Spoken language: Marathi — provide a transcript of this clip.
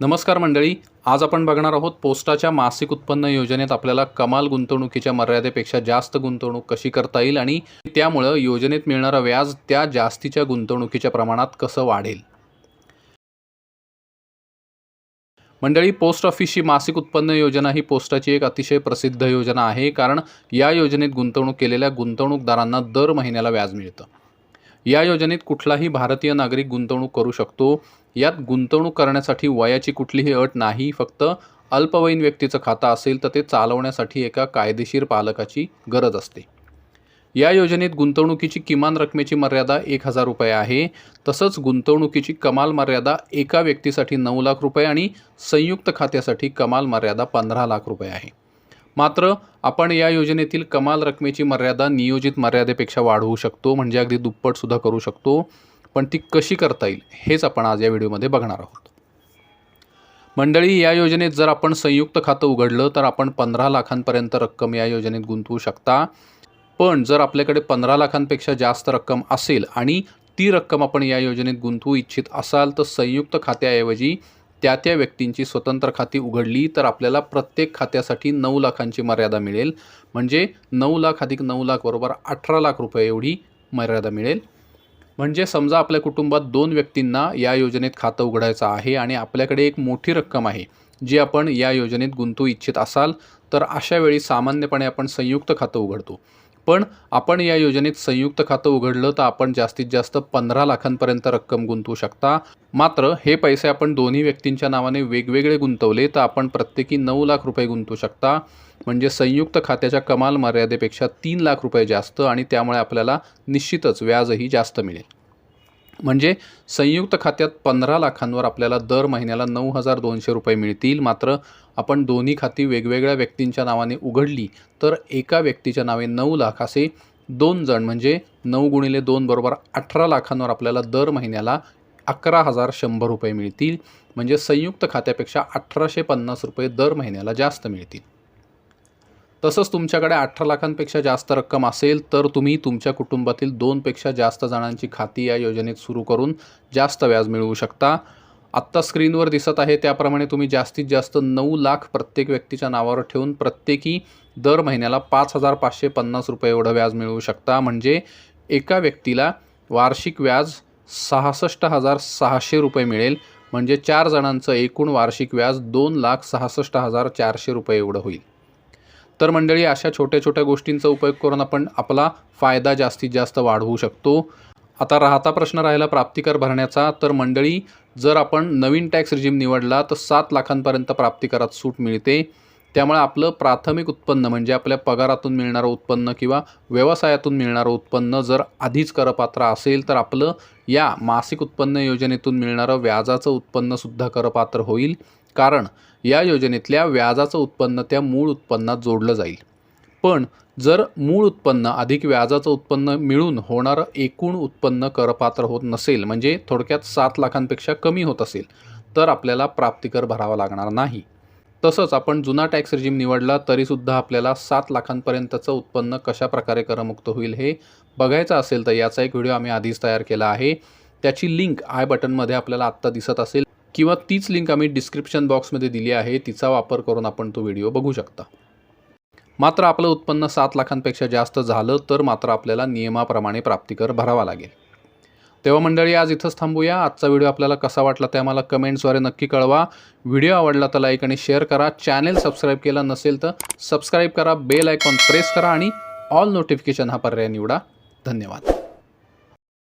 नमस्कार मंडळी आज आपण बघणार आहोत पोस्टाच्या मासिक उत्पन्न योजनेत आपल्याला कमाल गुंतवणुकीच्या मर्यादेपेक्षा जास्त गुंतवणूक कशी करता येईल आणि त्यामुळं योजनेत मिळणारं व्याज त्या जास्तीच्या गुंतवणुकीच्या प्रमाणात कसं वाढेल? मंडळी पोस्ट ऑफिसची मासिक उत्पन्न योजना ही पोस्टाची एक अतिशय प्रसिद्ध योजना आहे कारण या योजनेत गुंतवणूक केलेल्या गुंतवणूकदारांना दर महिन्याला व्याज मिळतं. या योजनेत कुठलाही भारतीय नागरिक गुंतवणूक करू शकतो यात गुंतवणूक करण्यासाठी वयाची कुठलीही अट नाही फक्त अल्पवयीन व्यक्तीचं खातं असेल तर ते चालवण्यासाठी एका कायदेशीर पालकाची गरज असते. या योजनेत गुंतवणुकीची किमान रकमेची मर्यादा एक हजार रुपये आहे. तसंच गुंतवणुकीची कमाल मर्यादा एका व्यक्तीसाठी नऊ लाख रुपये आणि संयुक्त खात्यासाठी कमाल मर्यादा पंधरा लाख रुपये आहे. मात्र आपण या योजनेतील कमाल रकमेची मर्यादा नियोजित मर्यादेपेक्षा वाढवू शकतो म्हणजे अगदी दुप्पटसुद्धा करू शकतो. पण ती कशी करता येईल हेच आपण आज या व्हिडिओमध्ये बघणार आहोत. मंडळी या योजनेत जर आपण संयुक्त खातं उघडलं तर आपण पंधरा लाखांपर्यंत रक्कम या योजनेत गुंतवू शकता. पण जर आपल्याकडे पंधरा लाखांपेक्षा जास्त रक्कम असेल आणि ती रक्कम आपण या योजनेत गुंतवू इच्छित असाल तर संयुक्त खात्याऐवजी त्या त्या व्यक्तींची स्वतंत्र खाती उघडली तर आपल्याला प्रत्येक खात्यासाठी नऊ लाखांची मर्यादा मिळेल. म्हणजे नऊ लाख अधिक नऊ लाख बरोबर अठरा लाख रुपये एवढी मर्यादा मिळेल. म्हणजे समजा आपल्या कुटुंबात दोन व्यक्तींना या योजनेत खातं उघडायचं आहे आणि आपल्याकडे एक मोठी रक्कम आहे जी आपण या योजनेत गुंतवू इच्छित असाल तर अशा वेळी सामान्यपणे आपण संयुक्त खातं उघडतो. पण आपण या योजनेत संयुक्त खातं उघडलं तर आपण जास्तीत जास्त पंधरा लाखांपर्यंत रक्कम गुंतवू शकता. मात्र हे पैसे आपण दोन्ही व्यक्तींच्या नावाने वेगवेगळे गुंतवले तर आपण प्रत्येकी नऊ लाख रुपये गुंतवू शकता. म्हणजे संयुक्त खात्याच्या कमाल मर्यादेपेक्षा तीन लाख रुपये जास्त आणि त्यामुळे आपल्याला निश्चितच व्याजही जास्त मिळेल. म्हणजे संयुक्त खात्यात पंधरा लाखांवर आपल्याला दर महिन्याला नऊ हजार दोनशे रुपये मिळतील. मात्र आपण दोन्ही खाती वेगवेगळ्या व्यक्तींच्या नावाने उघडली तर एका व्यक्तीच्या नावे नऊ लाख असे दोन जण म्हणजे नऊ गुणिले दोन बरोबर अठरा लाखांवर आपल्याला दर महिन्याला अकरा हजार शंभर रुपये मिळतील. म्हणजे संयुक्त खात्यापेक्षा अठराशे पन्नास रुपये दर महिन्याला जास्त मिळतील. तसंच तुमच्याकडे अठरा लाखांपेक्षा जास्त रक्कम असेल तर तुम्ही तुमच्या कुटुंबातील दोनपेक्षा जास्त जणांची खाती या योजनेत सुरू करून जास्त व्याज मिळवू शकता. आत्ता स्क्रीनवर दिसत आहे त्याप्रमाणे तुम्ही जास्तीत जास्त नऊ लाख प्रत्येक व्यक्तीच्या नावावर ठेवून प्रत्येकी दर महिन्याला पाच हजार पाचशे पन्नास रुपये एवढं व्याज मिळवू शकता. म्हणजे एका व्यक्तीला वार्षिक व्याज सहासष्ट हजार सहाशे रुपये मिळेल. म्हणजे चार जणांचं एकूण वार्षिक व्याज दोन लाख सहासष्ट हजार चारशे रुपये एवढं होईल. तर मंडळी अशा छोट्या छोट्या गोष्टींचा उपयोग करून आपण आपला फायदा जास्तीत जास्त वाढवू शकतो. आता राहता प्रश्न राहिला प्राप्तिकर भरण्याचा. तर मंडळी जर आपण नवीन टॅक्स रिजीम निवडला तर सात लाखांपर्यंत प्राप्तिकरात सूट मिळते. त्यामुळे आपलं प्राथमिक उत्पन्न म्हणजे आपल्या पगारातून मिळणारं उत्पन्न किंवा व्यवसायातून मिळणारं उत्पन्न जर आधीच करपात्र असेल तर आपलं या मासिक उत्पन्न योजनेतून मिळणारं व्याजाचं उत्पन्नसुद्धा करपात्र होईल. कारण या योजनेतल्या व्याजाचं उत्पन्न त्या मूळ उत्पन्नात जोडलं जाईल. पण जर मूळ उत्पन्न अधिक व्याजाचं उत्पन्न मिळून होणारं एकूण उत्पन्न करपात्र होत नसेल म्हणजे थोडक्यात सात लाखांपेक्षा कमी होत असेल तर आपल्याला प्राप्तिकर भरावा लागणार नाही. तसंच आपण जुना टॅक्स रिजिम निवडला तरीसुद्धा आपल्याला सात लाखांपर्यंतचं उत्पन्न कशा प्रकारे करमुक्त होईल हे बघायचं असेल तर याचा एक व्हिडिओ आम्ही आधीच तयार केला आहे. त्याची लिंक आय बटनमध्ये आपल्याला आत्ता दिसत असेल. किंवा तीच लिंक आम्ही डिस्क्रिप्शन बॉक्समध्ये दिली आहे तिचा वापर करून आपण तो व्हिडिओ बघू शकता. मात्र आपलं उत्पन्न सात लाखांपेक्षा जास्त झालं तर मात्र आपल्याला नियमाप्रमाणे प्राप्तिकर भरावा लागेल. तेव्हा मंडळी आज इथंच थांबूया. आजचा व्हिडिओ आपल्याला कसा वाटला ते आम्हाला कमेंट्सद्वारे नक्की कळवा. व्हिडिओ आवडला तर लाईक आणि शेअर करा. चॅनेल सबस्क्राईब केला नसेल तर सबस्क्राईब करा. बेल आयकॉन प्रेस करा आणि ऑल नोटिफिकेशन हा पर्याय निवडा. धन्यवाद.